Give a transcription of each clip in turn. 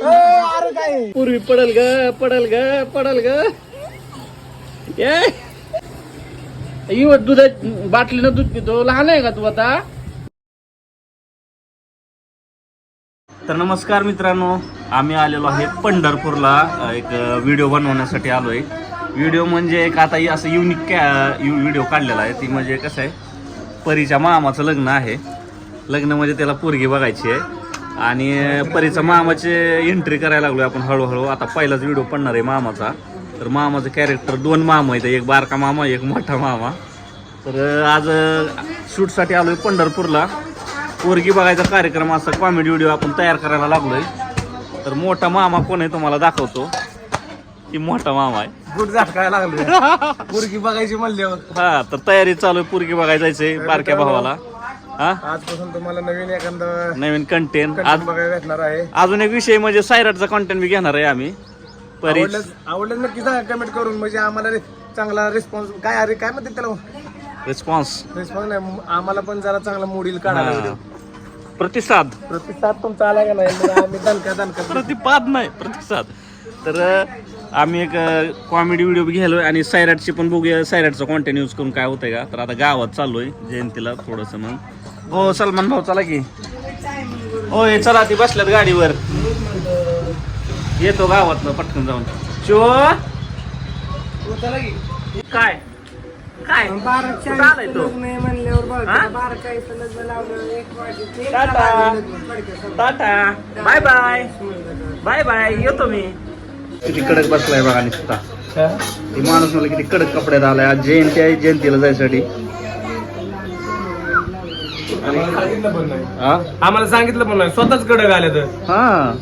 अरे काय? पूर्वी पडल ग पडल ग पडल ग. ये येऊ दूध बाटलीनं दूध पितो. लहान आहे का तू आता? तर नमस्कार मित्रांनो आम्ही आलेलो आहे पंढरपूरला. एक व्हिडिओ बनवण्यासाठी आलो आहे व्हिडिओ म्हणजे एक आता असं युनिक कॅ व्हिडिओ काढलेला आहे. ती म्हणजे कसं आहे परीच्या मामाचं लग्न आहे. लग्न म्हणजे त्याला पोरगी बघायची आहे. आणि परीचा मामाचे एंट्री करायला लागलो आपण हळूहळू. आता पहिलाच व्हिडिओ पडणार आहे मामाचा. तर मामाचं कॅरेक्टर दोन मामा आहेत. एक बारका मामा एक मोठा मामा. तर आज शूटसाठी आलोय पंढरपूरला. पोरगी बघायचा कार्यक्रम असा कॉमेडी व्हिडिओ आपण तयार करायला लागलोय. तर मोठा मामा कोण आहे तुम्हाला दाखवतो. की मोठा मामा आहे. गुड झटकायला लागलो पुरगी बघायची म्हणल्यावर. हा तर तयारी चालू आहे. पोरगी बघायला जायचंय बारक्या भावाला. हा? आजपासून तुम्हाला नवीन एखादं नवीन कंटेंट आज बघायला भेटणार आहे. अजून एक विषय म्हणजे सायराटचा कंटेंट बी घेणार आहे आम्ही. परी आवडलं आवडलं नक्की सांगा कमेंट करून. म्हणजे आम्हाला रे- चांगला रिस्पॉन्स काय अरे काय म्हणते त्याला? रिस्पॉन्स रिस्पॉन्स नाही आम्हाला पण जरा चांगला मूड काढायला व्हिडिओ प्रतिसाद. प्रतिसाद तुमचा आला का नाही? मग आम्ही दणका दणका प्रतिपाद नाही प्रतिसाद. तर अं, आम्ही एक कॉमेडी व्हिडिओ घ्यायलोय आणि सायराटची पण बघूया सायराटचा कॉन्टेंट यूज करून काय होतंय का. तर आता गावात चाललोय जयंतीला थोडंसं मग हो सलमान भाऊ चला की. होय चला ती बसल्यात गाडीवर. येतो गावातनं पटकन जाऊन. शो. काय? काय? कुठं आलाय तो? हा? टाटा. Tata. Bye bye bye bye येतो मी. किती कडक बसलाय बघा नुसता. ती माणूस मला किती कडक कपड्यात आलाय आज जयंती आहे जयंतीला जायसाठी. हा? आम्हाला सांगितलं पण नाही. स्वतःच कडक आले तर. हा.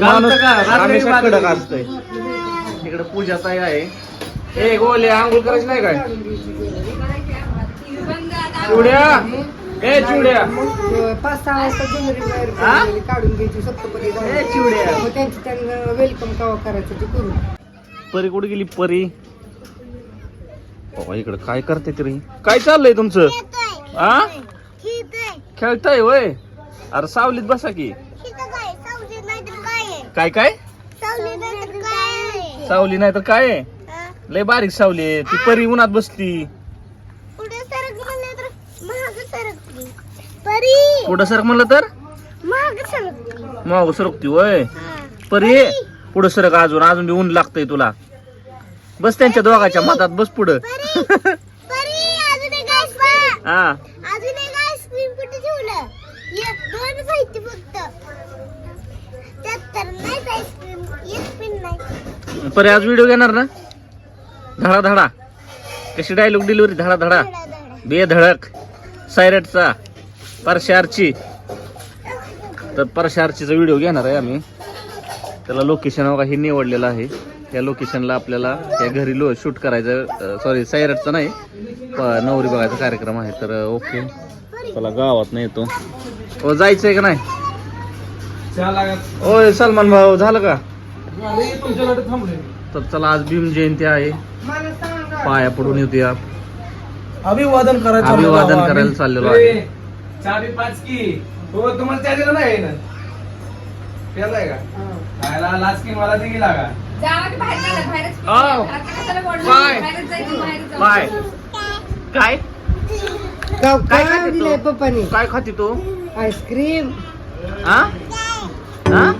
माणूस हमेशा कडक असतंय. तिकडे पूजाचा आहे. ए गोले आंघोळ करायची नाही काय? चिवड्या ए चिवड्या पाच सहा वाजता बाहेर हा? काढून घ्यायची सप्तपदी ए चिवड्या मग त्यांची त्यांना वेलकम कवा करायचं ते करून. परी कुठे गेली? परी. बाबा इकडे काय करते तरी? काय चाललंय तुमचं? आ खेळताय वय. अरे सावलीत बसा की. काय? काय सावली नाही तर काय आहे? लय बारीक सावली आहे. ती परी उन्हात बसती. पुढे सरक म्हणले तर महाग सरकली परी. पुढं सरक म्हणलं तर? महाग सरकली माग सरकती वय. परी पुढं सरक अजून अजून बी ऊन लागतंय तुला. बस त्यांच्या दोघाच्या मधात बस पुढं. परी. अजून एक आईस्क्रीम हा अजून एक आईस्क्रीम कुठे ठेवलं एक दोन फक्त त्यात तर नाहीच आईस्क्रीम एक पिन नाही परी आज व्हिडिओ घेणार ना? धडा धडा कशी डायलॉग डिलिव्हरी धडा धडा धडा धडा बेधडक. सायरटचा परशारची तर परशारचीचा व्हिडिओ घेणार आहे आम्ही. त्याला लोकेशन बघा हे निवडलेलं आहे. त्या लोकेशनला आपल्याला त्या घरी लो शूट करायचं सॉरी सायरटचा नाही प- नवरी बघायचा कार्यक्रम आहे. तर ओके चला गावात नाही येतो. हो जायचंय का नाही? ओय सलमान भाऊ झालं का? तर चला आज भीम जयंती आहे. पाया पडून येऊया. अभिवादन करायचं अभिवादन करायला चाललेलो आहे. चाबी पाच की. हो तुम्हाला त्या दिलं नाही ना? पेलाय का? खायला लाच की मला दिली लागा? आव. काय काय? काय खाते तू? दिलंय पप्पानी काय खाती तू आईस्क्रीम हा हा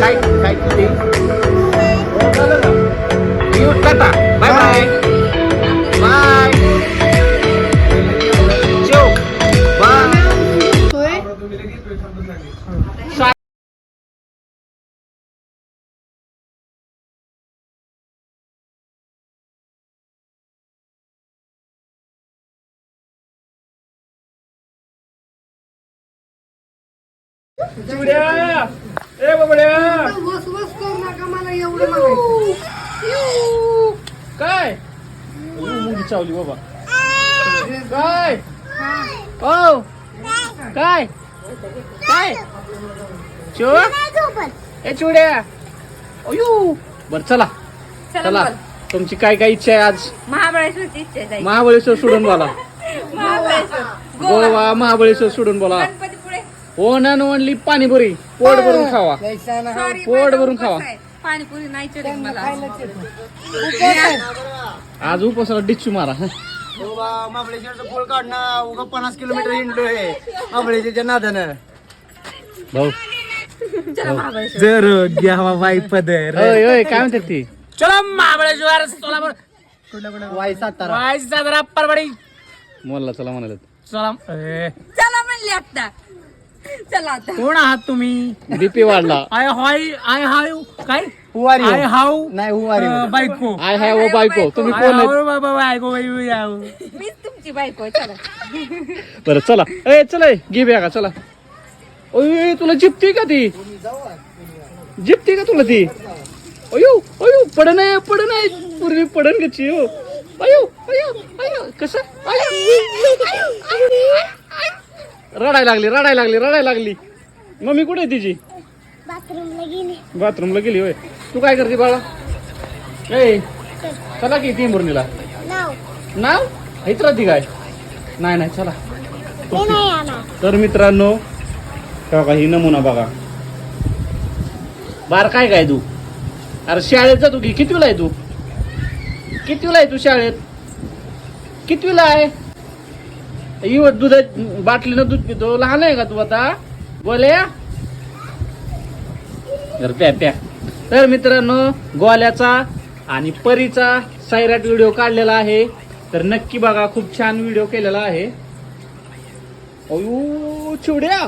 काय काय काय चिवड्या! ए बाबड्या! वस वस करू नका मला एवढं म्हणायचं. काय? मुंगी चावली बाबा. काय? ओ काय? काय? चिव ए चिवड्या! अयो बर चला. चला तुमची काय काय इच्छा आहे आज? महाबळेश्वरची इच्छा आहे जायची. महाबळेश्वर सोडून मला गोवा. महाबळेश्वर सोडून बोला. हो ना ओनली पाणीपुरी. पोट भरून खावा. पोट भरून खावा. पाणीपुरी नाही चढत मला. आज उपासाला डिच्चू मारा. महाबळेश्वरचं पूल काढणं उगा पन्नास किलोमीटर महाबळेश्वरच्या नादानं. भाऊ. जर घ्यावा बाई पदर. होय होय काय म्हणतात ती? चलो महाबळेश्वर सोलापूर. वाई सातारा. वाई सातारा परवडी मोलला चला म्हणाले चला. चला म्हणले आता. चला आता. कोण आहात तुम्ही? डीपी वाढला. आय हाय आय हाय काय? हुवारी आय हाव नाही हुवारी बायको. आय हाय ओ बायको. तुम्ही कोण आहेत? बाबा बायको बाई मीच तुमची बायको चला. बरं चला. ए चला ए, घे बॅगा चला. ओय तुला जिपती का ती? जिपती का तुला ती? अयो अयो पडन आहे पडन आहे. पूर्वी पडन गची हो. अयो अयो अयो कसं? अयो, अयो, अयो, अयो. रडायला लागली रडायला लागली रडायला लागली. मम्मी कुठे आहे तिची? बाथरूमला गेली. बाथरूमला गेली होय. तू काय करते बाळा? ए चला की ती मुरणीला नाव? हेच राहते काय? नाही नाही चला. ते तर मित्रांनो का ही नमुना बघा. बार काय काय तू? अरे शाळेत जातो की कितवीला आहे तू? कितवीला आहे तू शाळेत? कितवीला आहे? इव दूध बाटलीनं दूध पितो. लहान आहे का तू आता? गोल्या तर प्या प्या. तर मित्रांनो गोल्याचा आणि परीचा सैराट व्हिडिओ काढलेला आहे. तर नक्की बघा खूप छान व्हिडिओ केलेला आहे. अयो चिवड्या.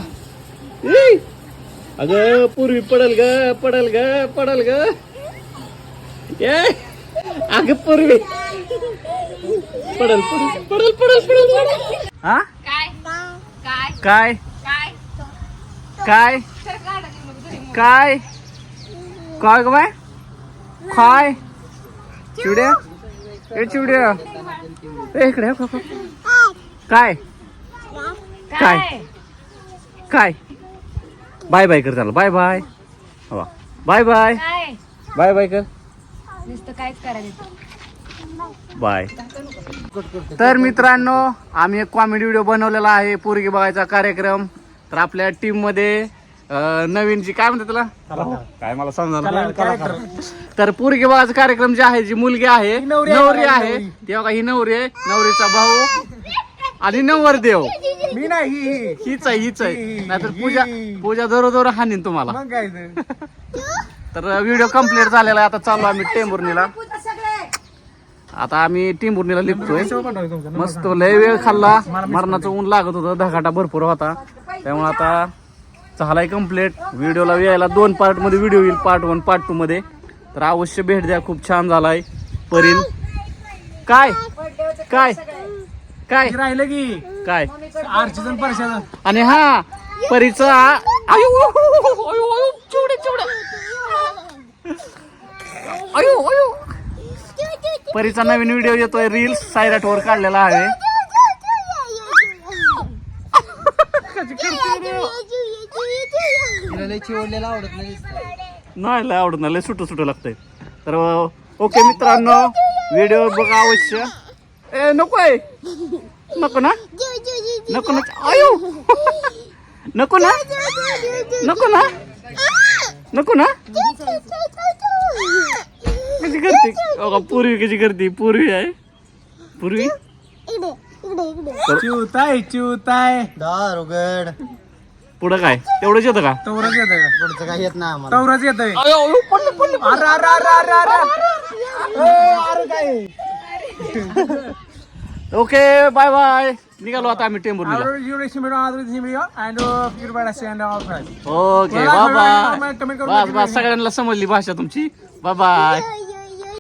अग पूर्वी पडल ग पडल ग पडल ग. अग पूर्वी. पडल पडल पडल पडल पडल हा? काय? काय? काय? काय? काय? ग बाय? काय? चिवड्या? ए चिवड्या. ए इकडे. काय? काय? काय? बाय बाय कर त्याला. Bye bye. Bye bye. काय? बाय बाय कर. नुसतं काहीच करायचं बाय. तर मित्रांनो आम्ही एक कॉमेडी व्हिडिओ बनवलेला आहे पोरगी बघायचा कार्यक्रम. तर आपल्या टीममध्ये नवीन जी काय म्हणतात तुला काय मला समजा तर पोरगी बघायचा कार्यक्रम जे आहे जी मुलगी आहे नवरी आहे तेव्हा ही नवरी आहे? नवरीचा भाऊ आणि नवर देव. मी नाही हीच आहे हीच आहे. नाहीतर पूजा पूजा जोर जोर हानीन तुम्हाला तर व्हिडिओ कंप्लीट झालेला आहे. आता चाललो आम्ही टेंभुर्णीला. आता आम्ही टेंभुर्णीला लिखतोय मस्त लय वेळ खाल्ला. मरणाचं ऊन लागत होतं. धगाटा भरपूर होता. त्यामुळे आता झालाय कंप्लीट व्हिडिओला यायला दोन पार्टमध्ये व्हिडिओ येईल. पार्ट वन पार्ट टू मध्ये. तर अवश्य भेट द्या. खूप छान झालाय. परीन. काय? काय? काय? राहिलं की. काय? आरशीजन परशाचं आणि हा परीचा आयो आयो आयो चिवडे चिवडे आयो आयो परीचा नवीन व्हिडिओ येतोय रील्स सायराटवर काढलेला आहे. आवडत नाही नाही लय आवडत नाही लय सुटू सुटू लागतंय. तर ओके मित्रांनो व्हिडिओ बघा अवश्य. ए नको आहे. नको ना. नको ना. आयो नको ना. नको ना. नको ना. कशी करते? बघा पूर्वी कशी करते? पूर्वी आहे. पूर्वी? चिवताय चिवताय. दारुगड पुढं काय? तेवढंच येतं का? तवरच येत का? पुढचं काय येत नाही तवरच येत अरे अरे अरे अरे अरे अरे काय? Okay bye bye. निघालो आता आम्ही टेंबूरला uh. ओके बस सगळ्यांना समजली भाषा तुमची. Bye bye